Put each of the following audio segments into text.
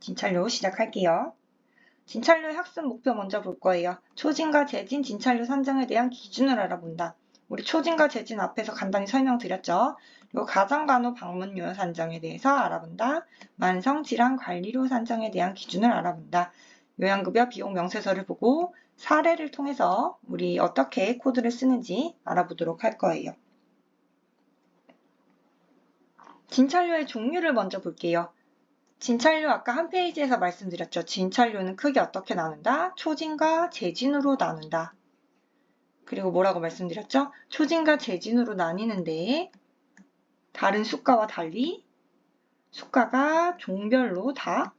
진찰료 시작할게요. 진찰료의 학습 목표 먼저 볼 거예요. 초진과 재진 진찰료 산정에 대한 기준을 알아본다. 우리 초진과 재진 앞에서 간단히 설명드렸죠. 요 가정간호 방문료 산정에 대해서 알아본다. 만성 질환 관리료 산정에 대한 기준을 알아본다. 요양급여 비용 명세서를 보고 사례를 통해서 우리 어떻게 코드를 쓰는지 알아보도록 할 거예요. 진찰료의 종류를 먼저 볼게요. 진찰료 아까 한 페이지에서 말씀드렸죠. 진찰료는 크게 어떻게 나눈다? 초진과 재진으로 나눈다. 그리고 뭐라고 말씀드렸죠? 초진과 재진으로 나뉘는데 다른 수가와 달리 수가가 종별로 다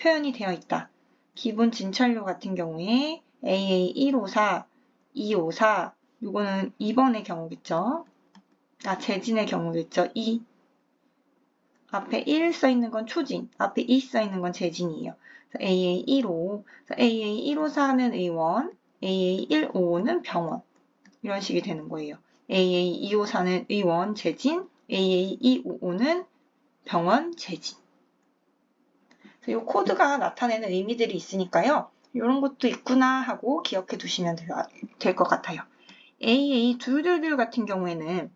표현이 되어 있다. 기본 진찰료 같은 경우에 AA 154, 254, 요거는 2번의 경우겠죠. 아, 재진의 경우겠죠. 2. 앞에 1 써있는 건 초진, 앞에 2 써있는 건 재진이에요. AA 155, AA 154는 의원, AA 155는 병원. 이런 식이 되는 거예요. AA 254는 의원, 재진, AA 255는 병원, 재진. 이 코드가 나타내는 의미들이 있으니까요. 이런 것도 있구나 하고 기억해 두시면 될 것 같아요. AA 둘둘둘 같은 경우에는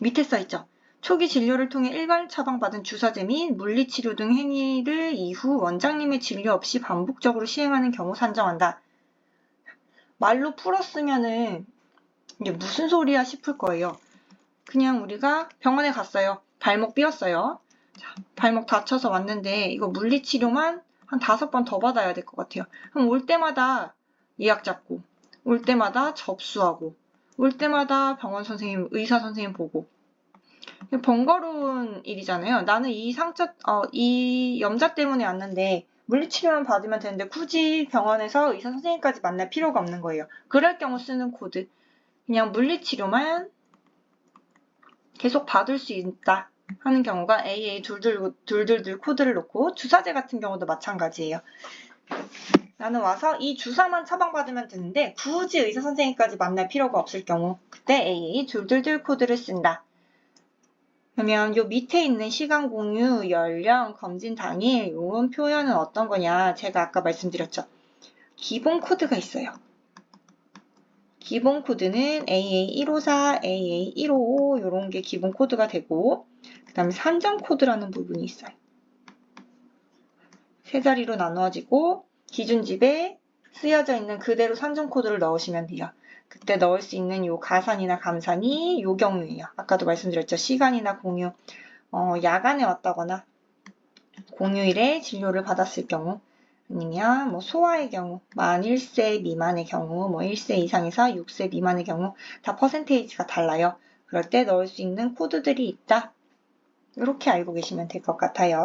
밑에 써 있죠. 초기 진료를 통해 일반 처방받은 주사제 및 물리치료 등 행위를 이후 원장님의 진료 없이 반복적으로 시행하는 경우 산정한다. 말로 풀었으면은 이게 무슨 소리야 싶을 거예요. 그냥 우리가 병원에 갔어요. 발목 삐었어요. 자, 발목 다쳐서 왔는데 이거 물리치료만 한 다섯 번 더 받아야 될 것 같아요. 그럼 올 때마다 예약 잡고, 올 때마다 접수하고, 올 때마다 병원 선생님, 의사 선생님 보고. 번거로운 일이잖아요. 나는 이 상처, 어, 이 염자 때문에 왔는데 물리치료만 받으면 되는데 굳이 병원에서 의사 선생님까지 만날 필요가 없는 거예요. 그럴 경우 쓰는 코드. 그냥 물리치료만 계속 받을 수 있다 하는 경우가 AA 둘둘, 둘둘둘 코드를 놓고 주사제 같은 경우도 마찬가지예요. 나는 와서 이 주사만 처방받으면 되는데 굳이 의사 선생님까지 만날 필요가 없을 경우 그때 AA 둘둘둘 코드를 쓴다. 그러면 요 밑에 있는 시간 공유, 연령, 검진 당일 이런 표현은 어떤 거냐 제가 아까 말씀드렸죠. 기본 코드가 있어요. 기본 코드는 AA154, AA155 이런 게 기본 코드가 되고 그 다음에 산정 코드라는 부분이 있어요. 세 자리로 나누어지고 기준집에 쓰여져 있는 그대로 산정 코드를 넣으시면 돼요. 그때 넣을 수 있는 요 가산이나 감산이 요 경우예요. 아까도 말씀드렸죠. 시간이나 공유, 어, 야간에 왔다거나 공휴일에 진료를 받았을 경우 아니면 뭐 소아의 경우 만 1세 미만의 경우 뭐 1세 이상에서 6세 미만의 경우 다 퍼센테이지가 달라요. 그럴 때 넣을 수 있는 코드들이 있다. 이렇게 알고 계시면 될 것 같아요.